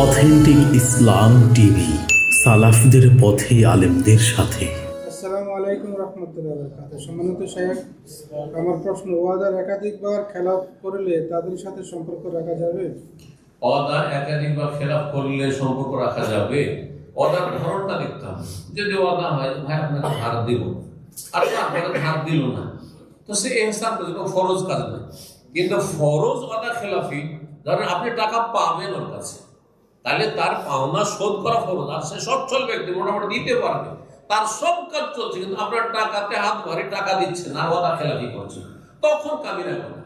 Authentic ইসলাম TV সালাফদের পথে আলেমদের সাথে। আসসালামু আলাইকুম রহমতুল্লাহ বরকাত সম্মানিত শেখ আমার প্রশ্ন ওয়াদার একাধিকবার খেলাপ করলে তাদের সাথে সম্পর্ক রাখা যাবে? অদা একাধিকবার খেলাফ করলে সম্পর্ক রাখা যাবে? অদার ধরনটা দেখতে হবে। যদি অদা হয় ভাই আপনাকে ধার দিব। আর আপনাকে ধার দিল না। তো সে এহসান করছে ফরজ কাজ না কিন্তু ফরজ অদা খেলাফি ধরেন আপনি টাকা পাবেন ওর কাছে। তাহলে তার পাওনা শোধ করা ফরজ আর সে সব চলবে একদিন মোটামুটি দিতে পারবে। তার সব কাজ চলছে, কিন্তু আপনার টাকাতে হাত ভরে টাকা দিচ্ছে না অদা খেলাফি করছে। তখন কাবিরা করে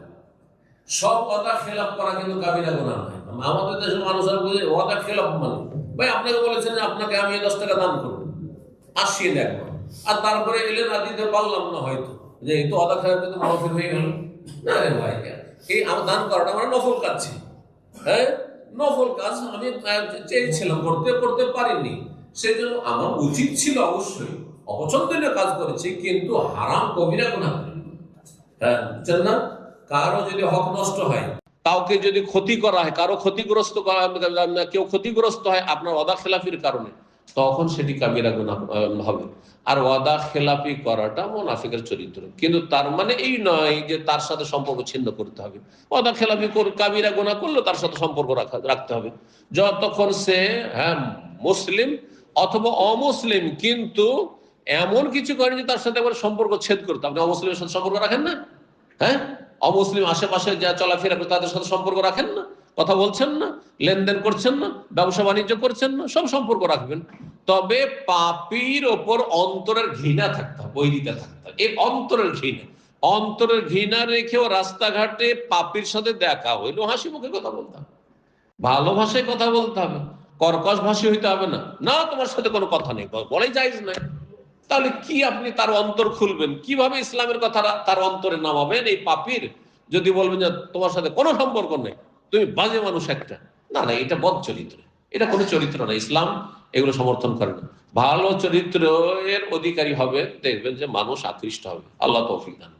সব কথা খেলাপ করা কিন্তু কাবিরা গোনা নয়। আমাদের দেশের মানুষের বুঝে ওয়াদা খেলাপ মানে। ভাই, আপনাকে বলেছেন আপনাকে আমি দশ টাকা দান করব। আসিয়ে দেখব আর তারপরে এলে না দিতে পারলাম না হয়তো। যে এই তো অদা খেলাপ কিন্তু নফল হয়ে গেল। না রে ভাই, এই আমার দান করাটা আমার নফল কাজ হ্যাঁ? নফল কাজ আমি চেয়েছিলাম, করতে করতে পারিনি। সেই জন্য আমার উচিত ছিল অবশ্যই অপছন্দনীয় কাজ করেছি, কিন্তু হারাম কবিরা গুণা হ্যাঁ না? কারও যদি হক নষ্ট হয়, কাউকে যদি ক্ষতি করা হয়, কারও ক্ষতিগ্রস্ত করা- কেউ ক্ষতিগ্রস্ত হয়, আপনার অদা খেলাফির কারণে। তখন সেটি কাবিরা গুণা হবে। আর ওয়াদা খেলাপি করাটা মোনাফিকের চরিত্র। কিন্তু তার মানে এই নয় যে তার সাথে সম্পর্ক ছিন্ন করতে হবে। ওয়াদা খেলাপি কাবিরা গুণা করলে তার সাথে সম্পর্ক রাখা, রাখতে হবে। যতক্ষণ সে হ্যাঁ মুসলিম অথবা অমুসলিম, কিন্তু এমন কিছু করেন যে তার সাথে একবার সম্পর্ক ছেদ করতে আপনি অমুসলিমের সাথে সম্পর্ক রাখেন না? হ্যাঁ? অমুসলিম আশেপাশে যা চলাফেরা করে তাদের সাথে সম্পর্ক রাখেন না? কথা বলছেন না, লেনদেন করছেন না, ব্যবসা বাণিজ্য করছেন না, সব সম্পর্ক রাখবেন। তবে পাপির ওপর অন্তরের ঘৃণা থাকতে হবে, বৈরিতা থাকতে হবে। এই অন্তরের ঘৃণা। অন্তরের ঘৃণা রেখেও রাস্তাঘাটে পাপির সাথে দেখা হইল হাসি মুখে কথা বলতে হবে। ভালো ভাষায় কথা বলতে হবে। কর্কশ ভাষী হইতে হবে না। না, তোমার সাথে কোনো কথা নেই। বলাই যাইজ নয় তাহলে কি আপনি তার অন্তর খুলবেন? কীভাবে ইসলামের কথা তার অন্তরে নামাবেন? এই পাপির যদি বলবেন যে তোমার সাথে কোনো সম্পর্ক নেই তুমি বাজে মানুষ একটা। না না, এটা বদ চরিত্র। এটা কোনো চরিত্র না, ইসলাম এগুলো সমর্থন করে না। ভালো চরিত্র এর অধিকারী হবে, দেখবেন যে মানুষ আকৃষ্ট হবে। আল্লাহ তৌফিক দান